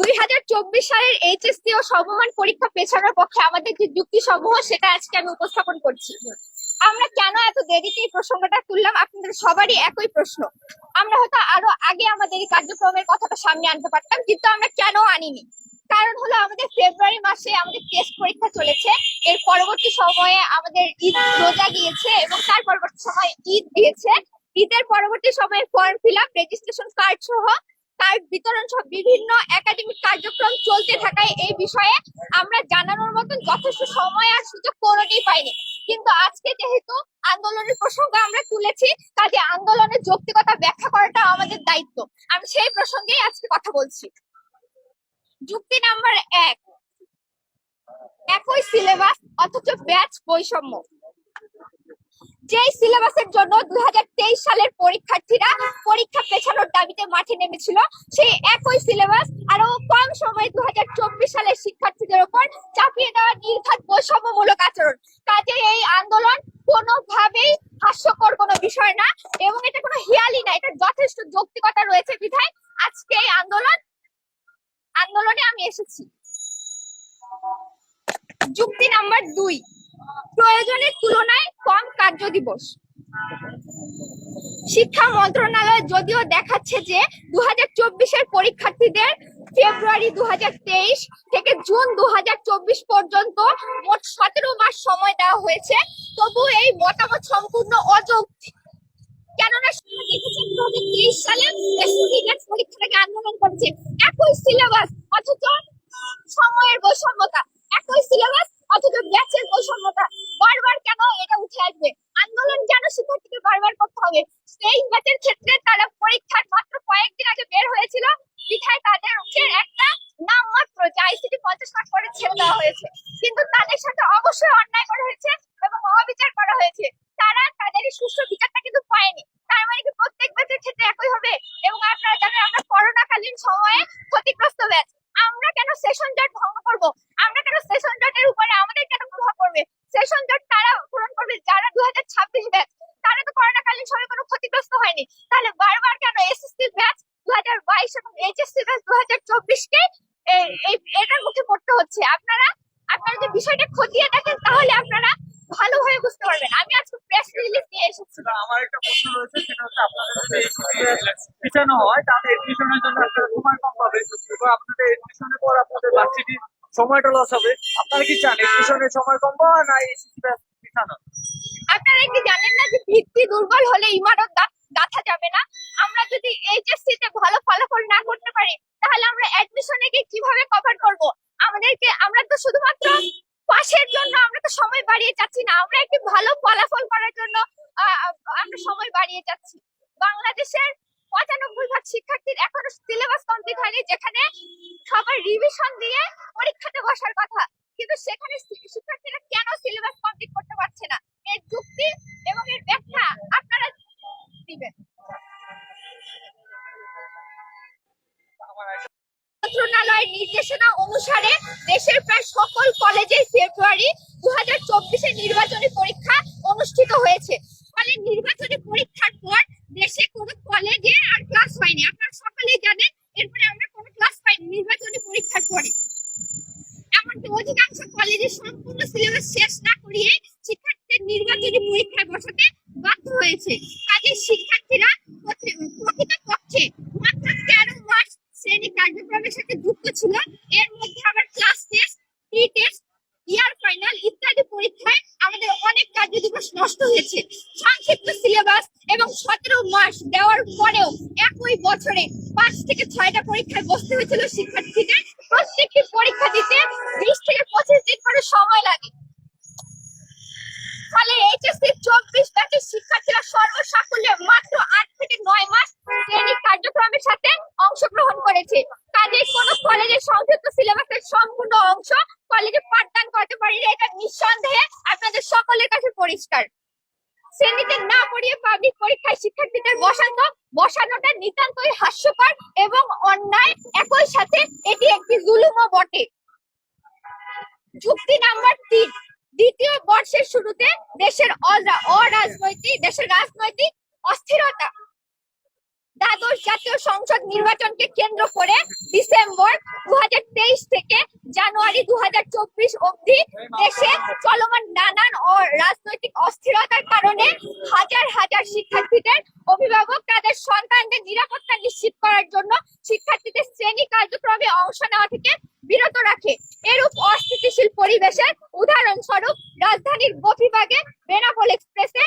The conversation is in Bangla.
দুই হাজার চব্বিশ সালের এইচএসসি ও সমমান পরীক্ষা পেছানোর পক্ষে আমাদের যে যুক্তি সেটা আজকে আমি উপস্থাপন করছি। আমরা কেন এত দেরিতে প্রসঙ্গটা তুললাম? আপনাদের সবারই একই প্রশ্ন। আমরা হয়তো আরও আগে আমাদের এই কার্যক্রমের কথাটা সামনে আনতে পারতাম, কিন্তু আমরা কেন আনিনি? কারণ হলো আমাদের ফেব্রুয়ারি মাসে আমাদের টেস্ট পরীক্ষা চলেছে, এর পরবর্তী সময়ে আমাদের ঈদ রোজা গিয়েছে এবং তার পরবর্তী সময় ঈদ দিয়েছে। ঈদের পরবর্তী সময়ে form fill up registration card সহ কার্ড বিতরণ সহ বিভিন্ন একাডেমিক কার্যক্রম চলতে থাকায় এই বিষয়ে আমরা জানানোর মতন যথেষ্ট সময় আর সুযোগ কোনোটাই পাইনি। কিন্তু আজকে যেহেতু আন্দোলনের প্রসঙ্গ আমরা তুলেছি কাজে আন্দোলনের যৌক্তিকতা ব্যাখ্যা করাটা আমাদের দায়িত্ব। আমি সেই প্রসঙ্গেই আজকে কথা বলছি। যুক্তি নাম্বার এক। একই সিলেবাস অথচ ব্যাচ বৈষম্য। যেই সিলেবাসের জন্য দুই হাজার তেইশ সালের পরীক্ষার্থীরা পরীক্ষা পেছানোর দাবিতে মাঠে নেমেছিল, সেই একই সিলেবাস আরও কম সময়ে দু সালের শিক্ষার্থীদের উপর চাপিয়ে দেওয়া নির্ঘাত বৈষম্যমূলক আচরণ। কাজে এই আন্দোলন কোনোভাবেই হাস্যকর কোনো বিষয় না এবং এটা কোনো হিয়ালি না, এটা যথেষ্ট যৌক্তিকতা রয়েছে বিধায় আজকে এই আন্দোলন, আন্দোলনে আমি এসেছি। যুক্তি নাম্বার দুই, প্রয়োজনের তুলনায় কার্য দিবস শিক্ষা মন্ত্রণালয় যদিও দেখাচ্ছে যে দু হাজার চব্বিশের পরীক্ষার্থীদের ফেব্রুয়ারি দু থেকে জুন দু পর্যন্ত মোট সতেরো মাস সময় দেওয়া হয়েছে। তবু এই মতামত সম্পূর্ণ অযৌক্তিক কেননা সময়ের বৈষম্যতা। একই সিলেবাস অথচ ব্যাচের বৈষম্যতা বারবার কেন এটা উঠে আসবে? আন্দোলন কেন শিক্ষার্থীকে বারবার করতে হবে। সেই ব্যাচের ক্ষেত্রে তারা পরীক্ষার মাত্র কয়েকদিন আগে বের হয়েছিল। তাদের একটা নাম মাত্র যে আইসিটি পঞ্চাশ করে ছেড়ে দেওয়া হয়েছে। কিন্তু তাদের সাথে অবশ্যই অন্যায় করা হয়েছে এবং অবিচার করা হয়েছে। তারা তাদের সুষ্ঠু বিচারটা কিন্তু পায়নি। তার মানে কি প্রত্যেক ব্যাচের ক্ষেত্রে একই হবে? এবং আপনারা জানেন আমরা করোনাকালীন সময়ে ক্ষতিগ্রস্ত ব্যাচ আমরা কেন সেশন জট ভঙ্গ করব? আমরা কেন উপরে আমাদের কেন প্রভাব পড়বে? সেশন জট তারা পূরণ করবে? যারা দু হাজার ছাব্বিশ ব্যাচ তারা তো করোনাকালীন সময় কোনো ক্ষতিগ্রস্ত হয়নি। তাহলে বারবার কেন এসএসসি ব্যাচ দু হাজার বাইশ এবং এইচএসসি ব্যাচ দু হাজার চব্বিশকে এটার মুখে পড়তে হচ্ছে? আপনারা আপনারা যে বিষয়টা খতিয়ে দেখেন, তাহলে আপনারা ভালোভাবে বুঝতে পারবেন। আমি আজকে প্রেস রিলিজ নিয়ে এসেছি। আমার একটা প্রশ্ন রয়েছে, সেটা হচ্ছে আপনাদের যদি পিছানো হয়, তাহলে এডমিশনের জন্য আপনারা সময় কম পাবে। আপনাদের এডমিশনের পর আপনাদের ভার্সিটি সময়টা লস হবে। আপনারা কি চান এডমিশনের সময় কম পাওয়া না পিছানো? আপনারা কি জানেন না যে ভিত্তি দুর্বল হলে ইমারত গাঁথা যাবে না? আমরা যদি এইচএসসি তে ভালো ফলাফল না করতে পারি, তাহলে আমরা অ্যাডমিশনে গিয়ে কীভাবে কভার করব? আমাদেরকে, আমরা তো শুধুমাত্র পাশের জন্য, আমরা তো সময় বাড়িয়ে যাচ্ছি না। আমরা একটি ভালো ফলাফল করার জন্য আমরা সময় বাড়িয়ে যাচ্ছি। বাংলাদেশের পঁচানব্বই ভাগ শিক্ষার্থীর এখনও সিলেবাস কমপ্লিট হয়নি, যেখানে সবার রিভিশন দিয়ে পরীক্ষাতে বসার কথা। কিন্তু সেখানে শিক্ষার্থীরা কেন সিলেবাস কমপ্লিট করতে পারছে না? এর যুক্তি এবং এর ব্যাখ্যা আপনারা দিবেন। মন্ত্রণালয়ের নির্দেশনা অনুসারে দেশের প্রায় সকল কলেজে ফেব্রুয়ারি দু হাজার নির্বাচনী পরীক্ষা অনুষ্ঠিত হয়েছে। ফলে নির্বাচনী পরীক্ষার পর দেশে কোনো কলেজে আর ক্লাস হয়নি আপনারা সকলেই জানেন এরপরে আমরা কোনো ক্লাস পাইনি নির্বাচনী পরীক্ষার পরে এমনকি অধিকাংশ কলেজে সম্পূর্ণ সিলেবাস শেষ না করিয়ে শিক্ষার্থীদের নির্বাচনী পরীক্ষায় বসাতে বাধ্য হয়েছে। কাজে শিক্ষার্থীরা প্রতি- প্রকৃতপক্ষে মাত্র তেরো মাস শ্রেণি কার্যক্রমের সাথে যুক্ত ছিল। এর মধ্যে আবার class test pre test year final ইত্যাদি পরীক্ষায় আমাদের অনেক কার্যদিবস নষ্ট হয়েছে। সংক্ষিপ্ত সিলেবাস এবং সতেরো মাস দেওয়ার পরেও একই বছরে পাঁচ থেকে ছয়টা পরীক্ষায় বসতে হয়েছিল শিক্ষার্থীদের। প্রত্যেকটি পরীক্ষা দিতে পঁচিশ দিন করে সময় লাগে। ফলে এইচএসসি চব্বিশ ব্যাচের শিক্ষার্থীরা সর্বসাকুল্যে মাত্র আট থেকে নয় মাস শ্রেণি কার্যক্রমের সাথে অংশগ্রহণ করেছে। কাজে কোনো কলেজের সংক্ষিপ্ত সিলেবাসের সম্পূর্ণ অংশ কলেজে পাঠদান করতে পারিনি। এটা নিঃসন্দেহে আপনাদের সকলের কাছে পরিষ্কার। শ্রেণীতে না পড়িয়ে পাবলিক পরীক্ষায় শিক্ষার্থীদের বসানো, বসানোটা নিতান্তই হাস্যকর এবং অন্যায় একই সাথে এটি একটি জুলুমও বটে। যুক্তি নাম্বার তিন। দ্বিতীয় বর্ষের শুরুতে দেশের অরাজনৈতিক, দেশের রাজনৈতিক অস্থিরতা। দ্বাদশ জাতীয় সংসদ নির্বাচনকে কেন্দ্র করে ডিসেম্বর দুই হাজার তেইশ থেকে জানুয়ারি দুই হাজার চব্বিশ অবধি দেশে চলমান নানান রাজনৈতিক অস্থিরতার কারণে হাজার হাজার শিক্ষার্থীদের অভিভাবক তাদের সন্তানদের নিরাপত্তা নিশ্চিত করার জন্য শিক্ষার্থীদের শ্রেণি কার্যক্রমে অংশ নেওয়া থেকে বিরত রাখে। এরূপ অস্থিতিশীল পরিবেশের উদাহরণস্বরূপ রাজধানীর গোপীবাগে বেনাপোল এক্সপ্রেসে